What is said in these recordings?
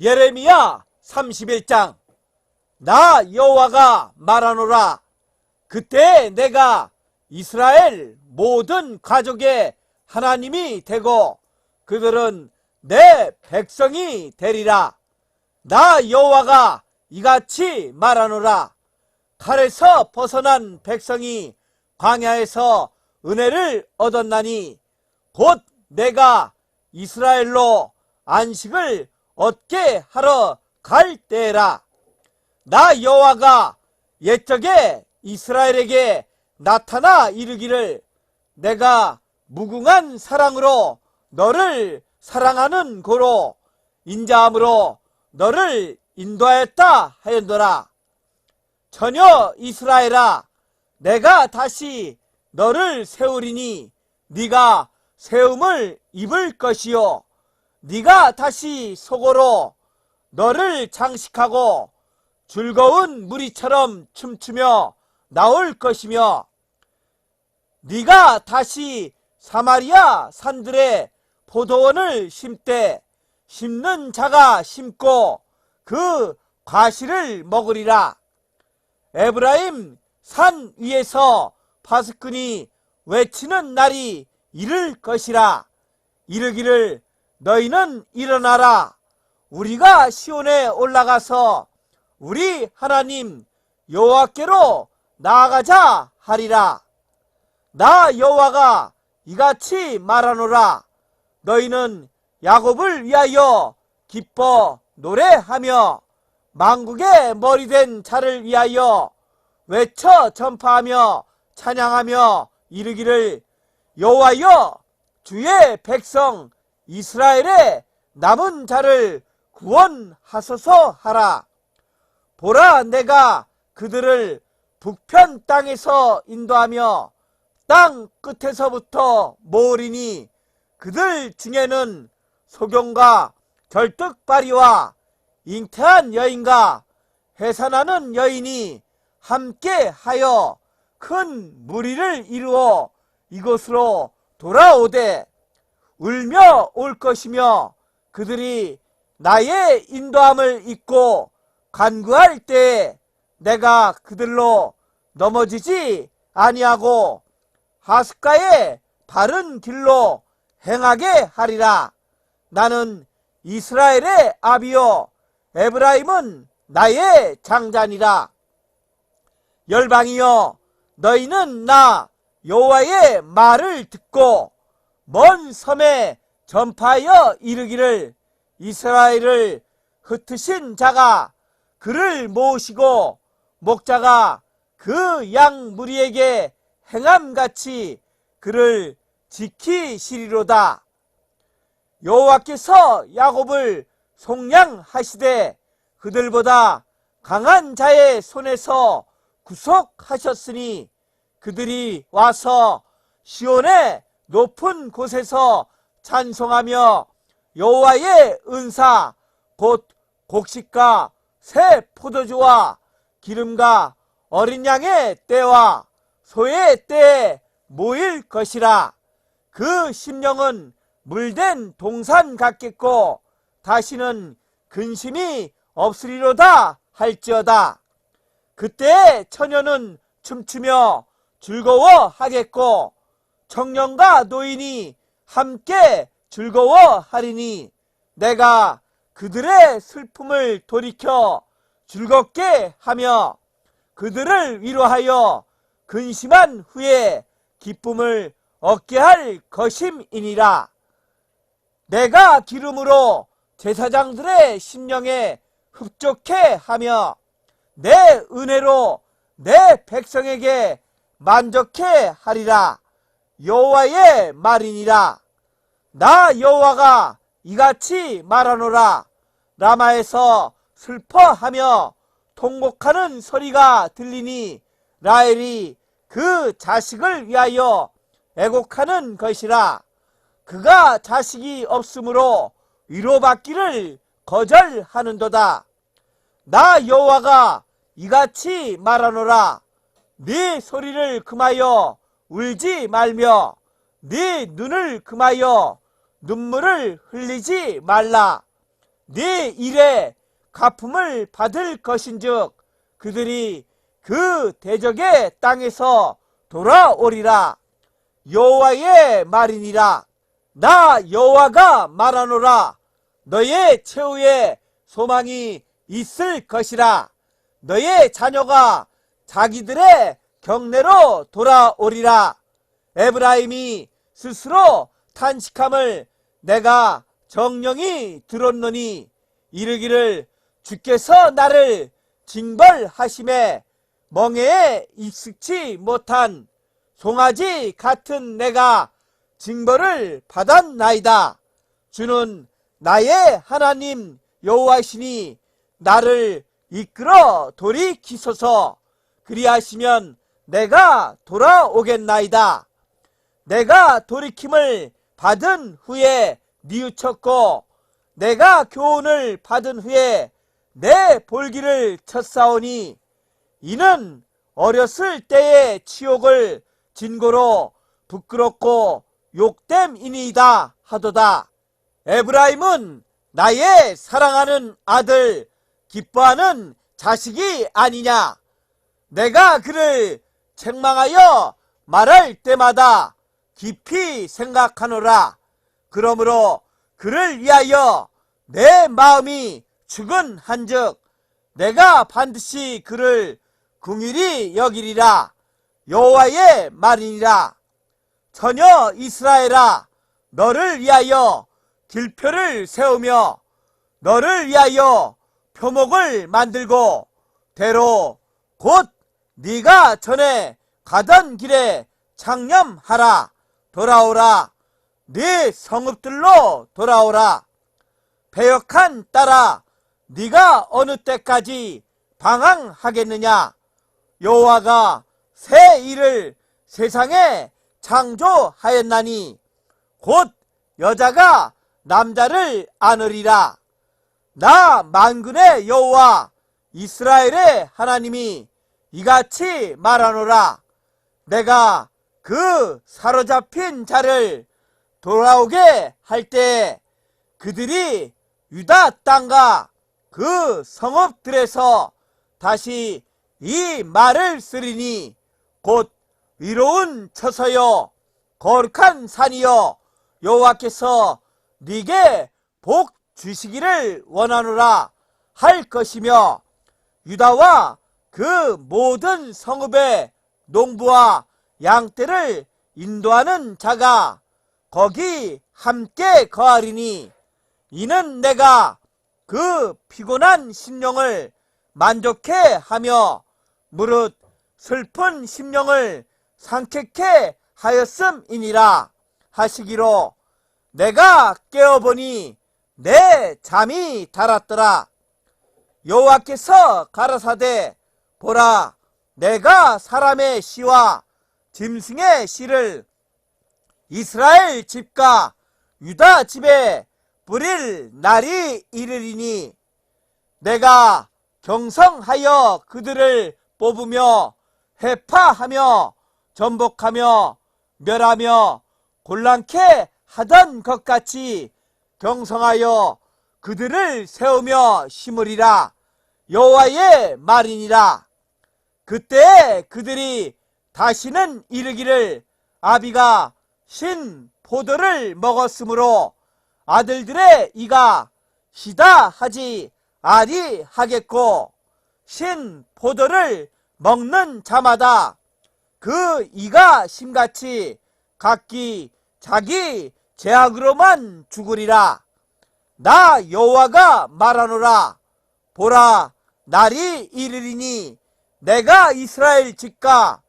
예레미야 31장. 나 여호와가 말하노라. 그때 내가 이스라엘 모든 가족의 하나님이 되고 그들은 내 백성이 되리라. 나 여호와가 이같이 말하노라. 칼에서 벗어난 백성이 광야에서 은혜를 얻었나니 곧 내가 이스라엘로 안식을 얻게 하러 갈 때라. 나 여호와가 옛적에 이스라엘에게 나타나 이르기를 내가 무궁한 사랑으로 너를 사랑하는 고로 인자함으로 너를 인도하였다 하였노라. 전혀 이스라엘아 내가 다시 너를 세우리니 네가 세움을 입을 것이요 네가 다시 속으로 너를 장식하고 즐거운 무리처럼 춤추며 나올 것이며 네가 다시 사마리아 산들에 포도원을 심되 심는 자가 심고 그 과실을 먹으리라. 에브라임 산 위에서 파수꾼이 외치는 날이 이를 것이라. 이르기를 너희는 일어나라. 우리가 시온에 올라가서 우리 하나님 여호와께로 나아가자 하리라. 나 여호와가 이같이 말하노라. 너희는 야곱을 위하여 기뻐 노래하며 망국의 머리된 자를 위하여 외쳐 전파하며 찬양하며 이르기를 여호와여 주의 백성 이스라엘의 남은 자를 구원하소서 하라. 보라 내가 그들을 북편 땅에서 인도하며 땅 끝에서부터 모으리니 그들 중에는 소경과 절뚝발이와 잉태한 여인과 해산하는 여인이 함께 하여 큰 무리를 이루어 이곳으로 돌아오되 울며 올 것이며 그들이 나의 인도함을 잊고 간구할 때에 내가 그들로 넘어지지 아니하고 하스가의 바른 길로 행하게 하리라. 나는 이스라엘의 아비요 에브라임은 나의 장자니라. 열방이여 너희는 나 여호와의 말을 듣고 먼 섬에 전파하여 이르기를 이스라엘을 흩으신 자가 그를 모으시고 목자가 그 양 무리에게 행함같이 그를 지키시리로다. 여호와께서 야곱을 속량하시되 그들보다 강한 자의 손에서 구속하셨으니 그들이 와서 시온의 높은 곳에서 찬송하며 여호와의 은사 곧 곡식과 새 포도주와 기름과 어린 양의 때와 소의 때에 모일 것이라. 그 심령은 물된 동산 같겠고 다시는 근심이 없으리로다 할지어다. 그때 처녀는 춤추며 즐거워하겠고 청년과 노인이 함께 즐거워하리니 내가 그들의 슬픔을 돌이켜 즐겁게 하며 그들을 위로하여 근심한 후에 기쁨을 얻게 할 것임이니라. 내가 기름으로 제사장들의 심령에 흡족해 하며 내 은혜로 내 백성에게 만족해 하리라. 여호와의 말이니라. 나 여호와가 이같이 말하노라. 라마에서 슬퍼하며 통곡하는 소리가 들리니 라헬이 그 자식을 위하여 애곡하는 것이라. 그가 자식이 없으므로 위로받기를 거절하는도다. 나 여호와가 이같이 말하노라. 네 소리를 금하여 울지 말며 네 눈을 금하여 눈물을 흘리지 말라. 네 일에 갚음을 받을 것인즉 그들이 그 대적의 땅에서 돌아오리라. 여호와의 말이니라. 나 여호와가 말하노라. 너의 최후의 소망이 있을 것이라. 너의 자녀가 자기들의 경내로 돌아오리라 에브라임이 스스로 탄식함을 내가 정령이 들었노니 이르기를 주께서 나를 징벌하심에 멍에에 익숙치 못한 송아지 같은 내가 징벌을 받았나이다. 주는 나의 하나님 여호와시니 나를 이끌어 돌이키소서 그리하시면 내가 돌아오겠나이다. 내가 돌이킴을 받은 후에 뉘우쳤고 내가 교훈을 받은 후에 내 볼기를 쳤사오니 이는 어렸을 때의 치욕을 진고로 부끄럽고 욕됨이니이다 하도다. 에브라임은 나의 사랑하는 아들, 기뻐하는 자식이 아니냐. 내가 그를 책망하여 말할 때마다 깊이 생각하노라. 그러므로 그를 위하여 내 마음이 죽은 한즉 내가 반드시 그를 궁일이 여기리라. 여호와의 말이니라. 전혀 이스라엘아 너를 위하여 길표를 세우며 너를 위하여 표목을 만들고 대로 곧 네가 전에 가던 길에 창념하라. 돌아오라. 네 성읍들로 돌아오라. 배역한 딸아 네가 어느 때까지 방황하겠느냐? 여호와가 새 일을 세상에 창조하였나니 곧 여자가 남자를 안으리라. 나 만군의 여호와 이스라엘의 하나님이 이같이 말하노라. 내가 그 사로잡힌 자를 돌아오게 할 때 그들이 유다 땅과 그 성읍들에서 다시 이 말을 쓰리니 곧 위로운 처서여 거룩한 산이여 여호와께서 네게 복 주시기를 원하노라 할 것이며 유다와 그 모든 성읍의 농부와 양떼를 인도하는 자가 거기 함께 거하리니 이는 내가 그 피곤한 심령을 만족해 하며 무릇 슬픈 심령을 상쾌케 하였음이니라 하시기로 내가 깨어보니 내 잠이 달았더라. 여호와께서 가라사대 보라 내가 사람의 시와 짐승의 시를 이스라엘 집과 유다 집에 뿌릴 날이 이르리니 내가 경성하여 그들을 뽑으며 해파하며 전복하며 멸하며 곤란케 하던 것 같이 경성하여 그들을 세우며 심으리라. 여호와의 말이니라 그때 그들이 다시는 이르기를 아비가 신 포도를 먹었으므로 아들들의 이가 시다 하지 아리하겠고 신 포도를 먹는 자마다 그 이가 심같이 각기 자기 제약으로만 죽으리라. 나 여호와가 말하노라. 보라 날이 이르리니 내가 이스라엘 집과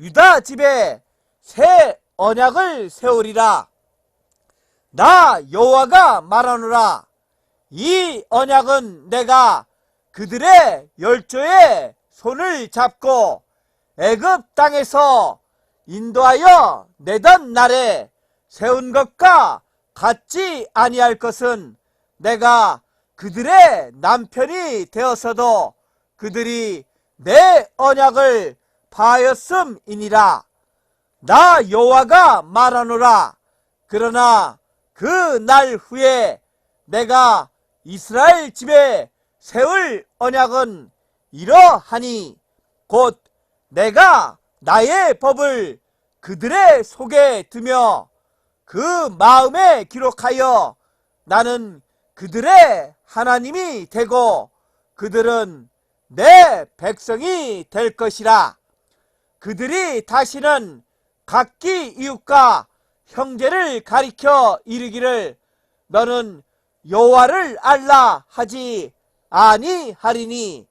유다 집에 새 언약을 세우리라. 나 여호와가 말하노라. 이 언약은 내가 그들의 열조의 손을 잡고 애굽 땅에서 인도하여 내던 날에 세운 것과 같지 아니할 것은 내가 그들의 남편이 되어서도 그들이 내 언약을 파하였음이니라. 나 여호와가 말하노라. 그러나 그 날 후에 내가 이스라엘 집에 세울 언약은 이러하니 곧 내가 나의 법을 그들의 속에 두며 그 마음에 기록하여 나는 그들의 하나님이 되고 그들은 내 백성이 될 것이라. 그들이 다시는 각기 이웃과 형제를 가리켜 이르기를 너는 여호와를 알라 하지 아니하리니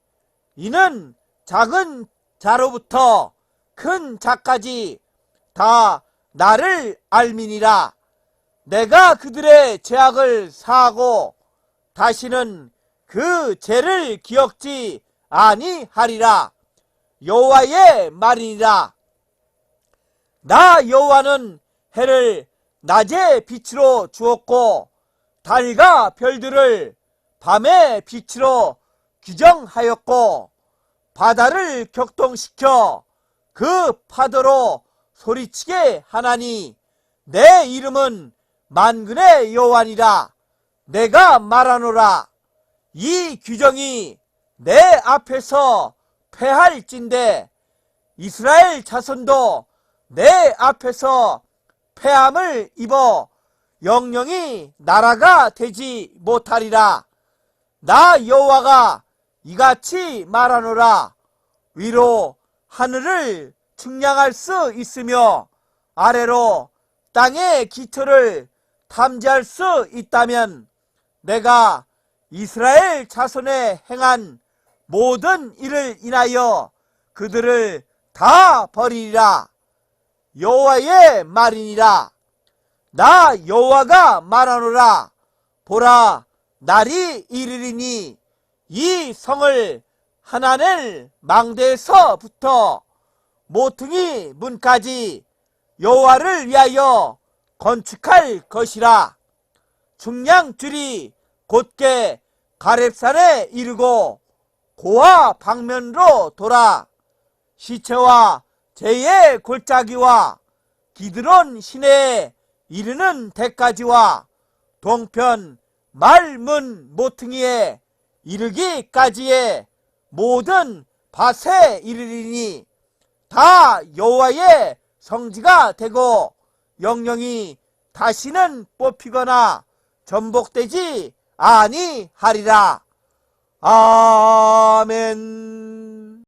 이는 작은 자로부터 큰 자까지 다 나를 알미니라 내가 그들의 죄악을 사하고 다시는 그 죄를 기억지 아니하리라. 여호와의 말이니라. 나 여호와는 해를 낮의 빛으로 주었고 달과 별들을 밤의 빛으로 규정하였고 바다를 격동시켜 그 파도로 소리치게 하나니 내 이름은 만군의 여호와니라. 내가 말하노라. 이 규정이 내 앞에서 패할진대 이스라엘 자손도 내 앞에서 패함을 입어 영영이 나라가 되지 못하리라. 나 여호와가 이같이 말하노라. 위로 하늘을 측량할 수 있으며 아래로 땅의 기초를 탐지할 수 있다면 내가 이스라엘 자손에 행한 모든 일을 인하여 그들을 다 버리리라. 여호와의 말이니라. 나 여호와가 말하노라. 보라, 날이 이르리니 이 성을 하나넬 망대에서부터 모퉁이 문까지 여호와를 위하여 건축할 것이라. 중량줄이 곧게 가렙산에 이르고 고와 방면으로 돌아 시체와 제의 골짜기와 기드론 시내에 이르는 데까지와 동편 말문 모퉁이에 이르기까지의 모든 밭에 이르리니 다 여호와의 성지가 되고 영영이 다시는 뽑히거나 전복되지 아니하리라. 아멘.